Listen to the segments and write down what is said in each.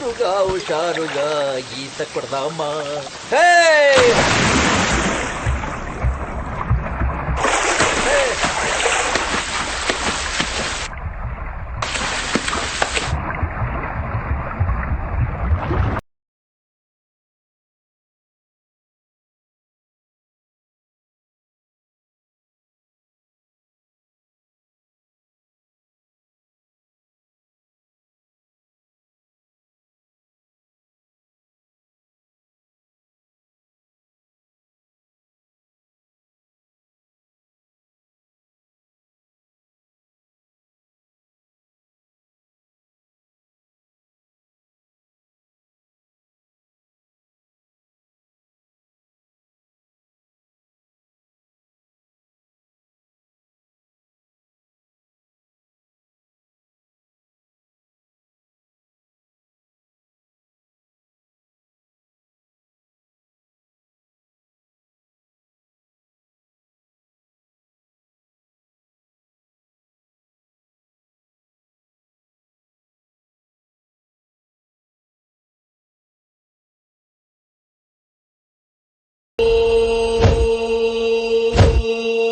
ಹುಷಾರುಗ ಹುಷಾರುಗ ಗೀತ ಕೊಡ್ದಮ್ಮ ಹೇ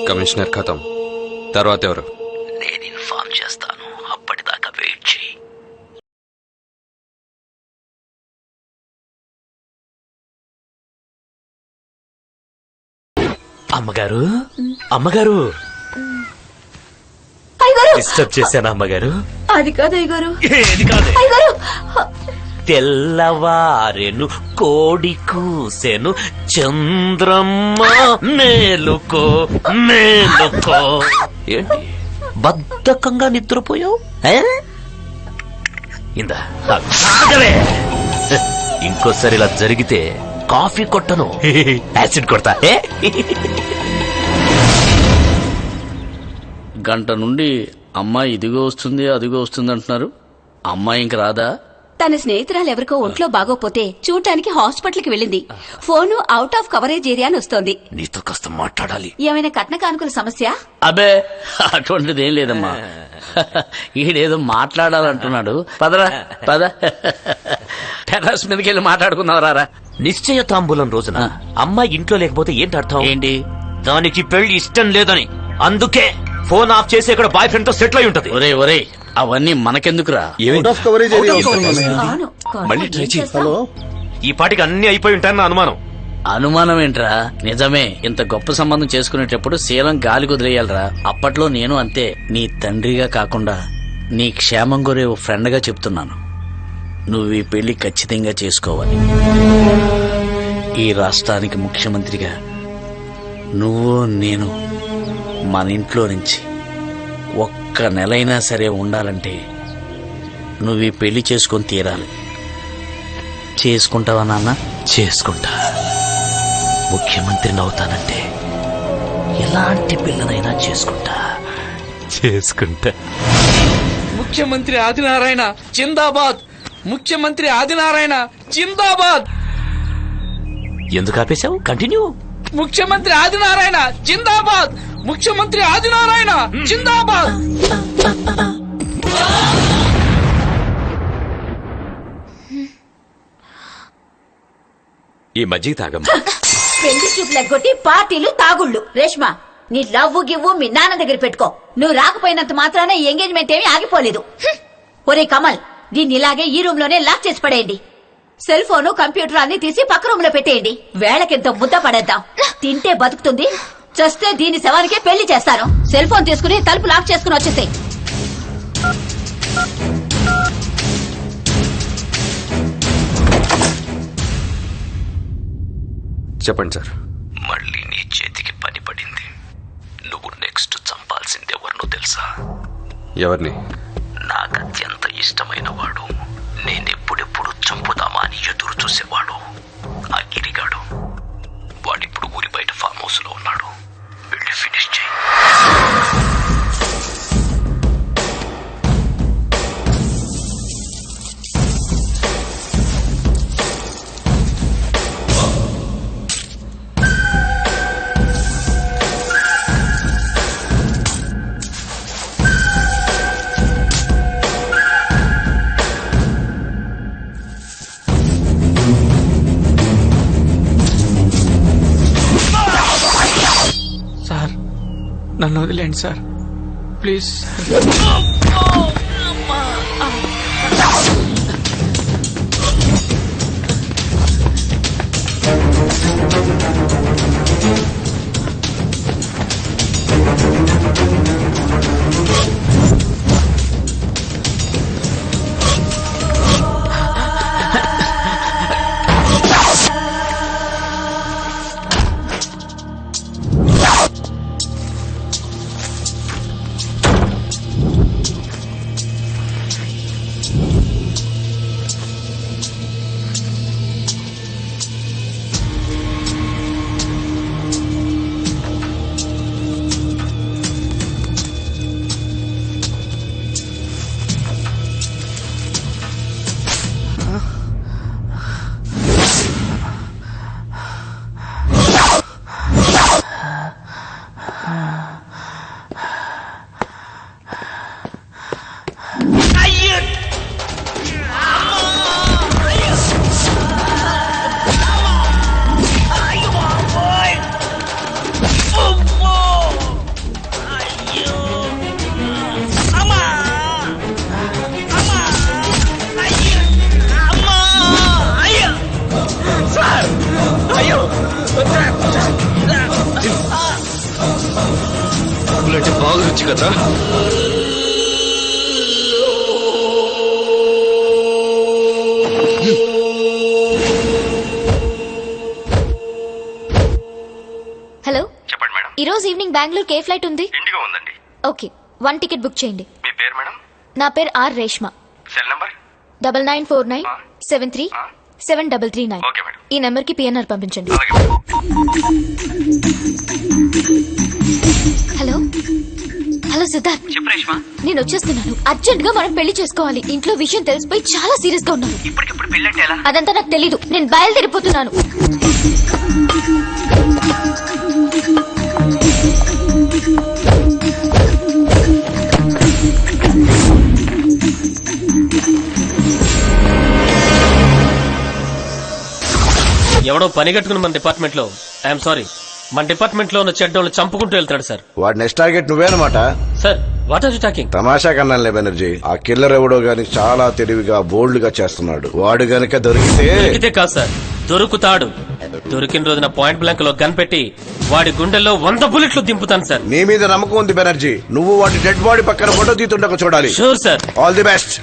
commissioner ఖతం తర్వాత ఎవరు? నేను ఇన్ఫార్మ్ చేస్తాను. అప్పటిదాకా వెయిట్ చేయి అమ్మగారు? అమ్మగారు? అయ్యగారు! డిస్టర్బ్ చేశాను అమ్మగారు? అది కాదు అయ్యగారు. ఏది కాదు? అయ్యగారు! తెల్లవారెను కోడి కూసెను చంద్రమ్మ మేలుకో మేలుకో. ఏంటి? బద్ధకంగా నిద్రపోయావు? ఏ? ఇందా ఇంకోసారి ఇలా జరిగితే కాఫీ కొట్టను. యాసిడ్ కొడతా. గంట నుండి అమ్మాయి ఇదిగో వస్తుంది అదిగో వస్తుంది అంటున్నారు. అమ్మాయి ఇంక రాదా? తన స్నేహితురాలు ఎవరికో ఒంట్లో బాగోపోతే చూడటానికి హాస్పిటల్కి వెళ్ళింది. Phone out of coverage area అని వస్తోంది. నీతో కాస్త మాట్లాడాలి. ఏమైనా కట్న కానుకల సమస్య? అబే అటువంటిది ఏం లేదమ్మా. ఈడేదో మాట్లాడాలంటున్నాడు. పదరా పద. టెర్రస్ మీదకి వెళ్ళి మాట్లాడుకుందాం రారా. నిశ్చయ తాంబూలం రోజున. అమ్మాయి ఇంట్లో లేకపోతే ఏంటి అర్థం? ఏంటి? దానికి పెళ్ళి ఇష్టం లేదని. అందుకే ఫోన్ ఆఫ్ చేసి ఇక్కడ బాయ్ ఫ్రెండ్తో సెటిల్ అయి ఉంటది. ఒరే ఒరే అవన్నీ మనకెందుకురా? కవరేజ్ ఏరియా మళ్ళీ? ఈ పాటికి అన్ని అయిపోయి ఉంటాయన్న అనుమానం. అనుమానం ఏంట్రా? నిజమే ఇంత గొప్ప సంబంధం చేసుకునేటప్పుడు శీలం గాలి కుదిరేయాలరా. అప్పట్లో నేను అంతే నీ తండ్రిగా కాకుండా నీ క్షేమం కోరే ఓ ఫ్రెండ్గా చెప్తున్నాను. నువ్వు ఈ పెళ్ళి ఖచ్చితంగా చేసుకోవాలి. ఈ రాష్ట్రానికి ముఖ్యమంత్రిగా నువ్వు నేను మన ఇంట్లో నుంచి ఒక్క నెలైనా సరే ఉండాలంటే నువ్వు ఈ పెళ్ళి చేసుకొని తీరాలి. చేసుకుంటావా నాన్న? చేసుకుంటా. ముఖ్యమంత్రిని అవుతానంటే ఎలాంటి పిల్లనైనా చేసుకుంటా. చేసుకుంటా. ముఖ్యమంత్రి ఆదినారాయణ జిందాబాద్! ముఖ్యమంత్రి ఆదినారాయణ జిందాబాద్! ఎందుకు ఆపేశావు? కంటిన్యూ. ముఖ్యమంత్రి ఆదినారాయణ జిందాబాద్! ముఖ్యమంత్రి ఆదినారాయణ జిందాబాద్. ఈ మజ్జిగ తాగమ్మా. పెళ్ళి చూపులు ఎగ్గొట్టి పార్టీలు తాగుళ్ళు. రేష్మ నీ లవ్వు గివ్వు మీ నాన్న దగ్గర పెట్టుకో. నువ్వు రాకపోయినంత మాత్రాన ఈ ఎంగేజ్మెంట్ ఏమీ ఆగిపోలేదు. ఒరే కమల్ దీన్ని ఇలాగే ఈ రూమ్లోనే లాక్ చేసి పడేయండి. సెల్ ఫోను కంప్యూటర్ అన్ని తీసి పక్క రూమ్లో పెట్టేయండి. వేళకింత ముద్ద పడేద్దాం. తింటే బతుకుతుంది చస్తే దీని శవానికే పెళ్ళి చేస్తాను. సెల్ ఫోన్ తీసుకుని తలుపు లాక్ చేసుకుని వచ్చేసేయ్. చెప్పండి సార్. మళ్ళీ నీ చేతికి పని పడింది. నువ్వు నెక్స్ట్ చంపాల్సింది ఎవరినో తెలుసా? ఎవరిని? నాకు అత్యంత ఇష్టమైన వాడు. నేనెప్పుడెప్పుడు చంపుదామా అని ఎదురు చూసేవాడు. ఆ గిరిగాడు. వాడిప్పుడు ఊరి బయట ఫామ్ హౌస్లో ఉన్నాడు. నన్ను వదిలేండి సార్. ప్లీజ్. అంటే బాగా రుచి కదా హలో చెప్పండి మేడం. ఈ రోజు ఈవినింగ్ బెంగళూరుకి ఏ ఫ్లైట్ ఉంది? ఇండిగో ఉందండి. ఓకే. వన్ టికెట్ బుక్ చేయండి. మీ పేరు మేడం? నా పేరు R Reshma. Cell number? Double nine four nine seven three seven double three nine. Okay madam. ఈ నెంబర్కి పిఎన్ఆర్ పంపించండి. అలాగే మేడం. Hello hello Siddharth. నేను వచ్చేస్తున్నాను. అర్జెంట్గా మనం పెళ్ళి చేసుకోవాలి. ఇంట్లో విషయం తెలిసిపోయి చాలా సీరియస్గా ఉన్నాను. ఇప్పటికిప్పుడు పెళ్ళంటే ఎలా? అదంతా నాకు తెలీదు. నేను బయలుదేరిపోతున్నాను. ఎవడో పని కట్టుకుని మన డిపార్ట్మెంట్లో ఐఎమ్ సారీ. మన డిపార్ట్మెంట్లో ఉన్న చెడ్డోళ్ళు చంపుకుంటూ వెళ్తాడు సార్. వాడి next target నువ్వేనమాట sir what are you talking తమాషా కన్నాలే బెనర్జీ. ఆ కిల్లర్ ఎవడో గాని చాలా తెలివిగా బోల్డ్గా చేస్తున్నాడు. వాడు గనుక దొరికితే దొరికితే కాదు సార్. దొరుకుతాడు. దొరికిన రోజున పాయింట్ బ్లాంక్లో గన్ పెట్టి వాడి గుండెల్లో వంద బుల్లెట్లు దింపుతాను సార్. నీ మీద నమ్మకం ఉంది బెనర్జీ. నువ్వు వాడి డెడ్ బాడీ పక్కన ఫోటో తీతుండక చూడాలి. Sure sir all the best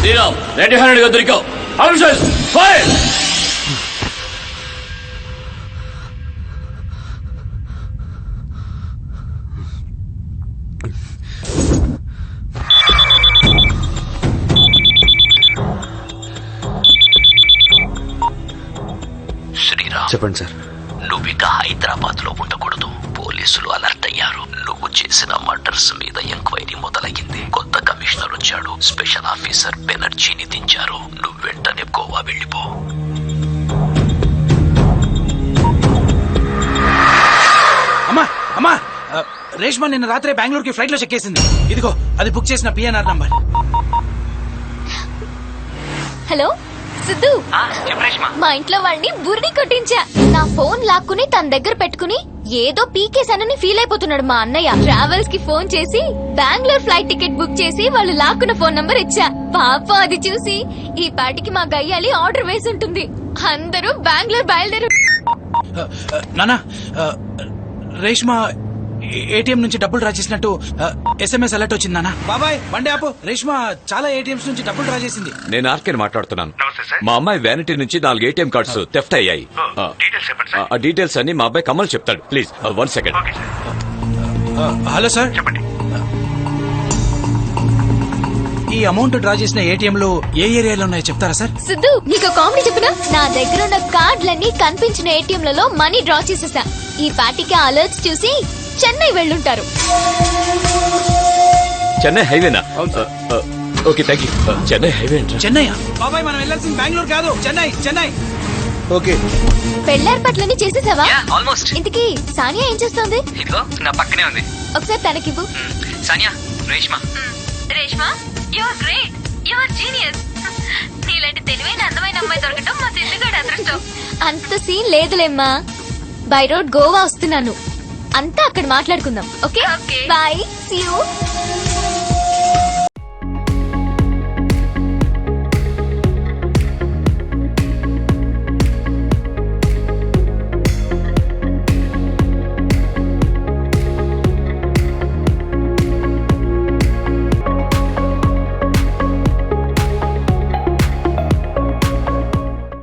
Sriram ready హ్యాండెడ్గా దొరికావు ఫైర్! శ్రీరామ్ చెప్పండి సార్. నువ్వు ఇక హైదరాబాద్లో ఉండకూడదు. పోలీసులు అలర్ట్ అయ్యారు. నువ్వు చేసిన మర్డర్స్ మీద ఎంక్వైరీ మొదలయ్యింది. కొత్త కమిషనర్ వచ్చాడు. స్పెషల్ ఆఫీసర్ బెనర్జీని దించారు. నువ్వు వెంటనే గోవా వెళ్ళిపో. అమ్మా అమ్మా. రేష్మా నిన్న రాత్రే బెంగళూరుకి ఫ్లైట్లో చెక్కేసింది ఇదిగో అది బుక్ చేసిన పిఎన్ఆర్ నంబర్. హలో సిద్ధు. మా ఇంట్లో వాడిని బురిడి కొట్టించా. నా ఫోన్ లాక్కుని తన దగ్గర పెట్టుకుని ఏదో పీకేశానని ఫీల్ అయిపోతున్నాడు మా అన్నయ్య. ట్రావెల్స్కి ఫోన్ చేసి బెంగళూరు ఫ్లైట్ టికెట్ బుక్ చేసి వాళ్ళు లాక్కున్న ఫోన్ నంబర్ ఇచ్చా. పాప అది చూసి ఈ పాటికి మా గయ్యాలి ఆర్డర్ వేసి ఉంటుంది. అందరూ బెంగళూరు బయలుదేరు నానా రేష్మా ఏటీఎం నుంచి డబ్బులు డ్రా చేసినట్టు ఎస్ఎంఎస్ అలర్ట్ వచ్చింది బాబాయ్! బండి ఆపు. రేష్మా చాలా ఏటీఎంస్ నుంచి డబ్బులు డ్రా చేసింది నేను ఆర్కేని మాట్లాడుతున్నాను. మా అమ్మాయి వ్యానిటీ నుంచి నాలుగు ఏటీఎం కార్డ్స్ థెఫ్ట్ అయ్యాయి. ఆ, డీటెయిల్స్ అన్ని మా అబ్బాయి కమల్ చెప్తాడు. Please one second hello sir. చెప్పండి. ఈ అమౌంట్ డ్రా చేసిన ఏటీఎంలు ఏ ఏరియాలో ఉన్నాయో చెప్తారా సార్? సిద్ధు నీకు కామెడీ చెప్పినా? నా దగ్గర ఉన్న కార్డులన్నీ కనిపించిన ఏటీఎంలలో మనీ డ్రా చేసేసా. ఈ పాటికి అలర్ట్స్ చూసి చెన్నై వెళ్ళుంటారు. Chennai హైవేనా? Okay thank you Chennai highway అంటారా? చెన్నై బాబాయ్ మనం వెళ్ళాల్సింది బెంగళూరు కాదు. చెన్నై చెన్నై. ఓకే పెళ్ళేర్పాట్లన్నీ చేసేసావా? ఆల్మోస్ట్ ఇంతకీ సానియా ఏం చేస్తోంది? ఇదిగో నా పక్కనే ఉంది. ఒకసారి తనకివ్వు. Sania Reshma. Reshma your great your genius నీలాంటి తెలివైన అందమైన అమ్మాయి దొరకటం మా సిద్ధుగాడు అదృష్టం. అంత సీన్ లేదులేమ్మా. బై రోడ్ గోవా వస్తున్నాను. అంతా అక్కడ మాట్లాడుకుందాం. ఓకే? బాయ్. See you